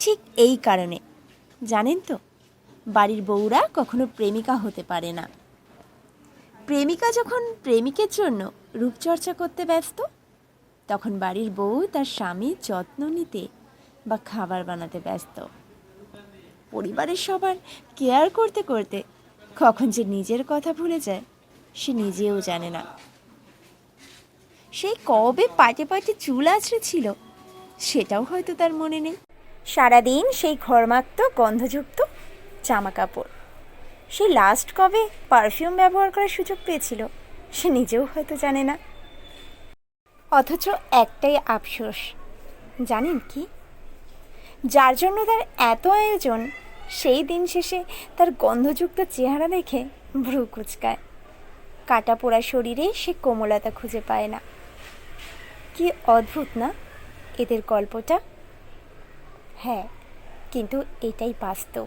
ঠিক এই কারণে। জানেন তো, বাড়ির বউরা কখনো প্রেমিকা হতে পারে না। প্রেমিকা যখন প্রেমিকের জন্য রূপচর্চা করতে ব্যস্ত, তখন বাড়ির বউ তার স্বামীর যত্ন নিতে বা খাবার বানাতে ব্যস্ত। পরিবারের সবার কেয়ার করতে করতে কখন যে নিজের কথা ভুলে যায়, সে নিজেও জানে না। সেই কবে পাটে পাটে চুল আছড়েছিল সেটাও হয়তো তার মনে নেই। সারাদিন সেই ঘরমাক্ত, গন্ধযুক্ত জামা কাপড় সে লাস্ট কবে পারফিউম ব্যবহার করার সুযোগ পেয়েছিল, সে নিজেও হয়তো জানে না। অথচ একটাই আফসোস, জানেন কি? যার জন্য তার এত আয়োজন, সেই দিন শেষে তার গন্ধযুক্ত চেহারা দেখে ভ্রু কুচকায়। কাটা পোড়া শরীরে সে কোমলতা খুঁজে পায় না। কি অদ্ভুত না? এদের গল্পটা হ্যাঁ কিন্তু এটাই বাস্তব।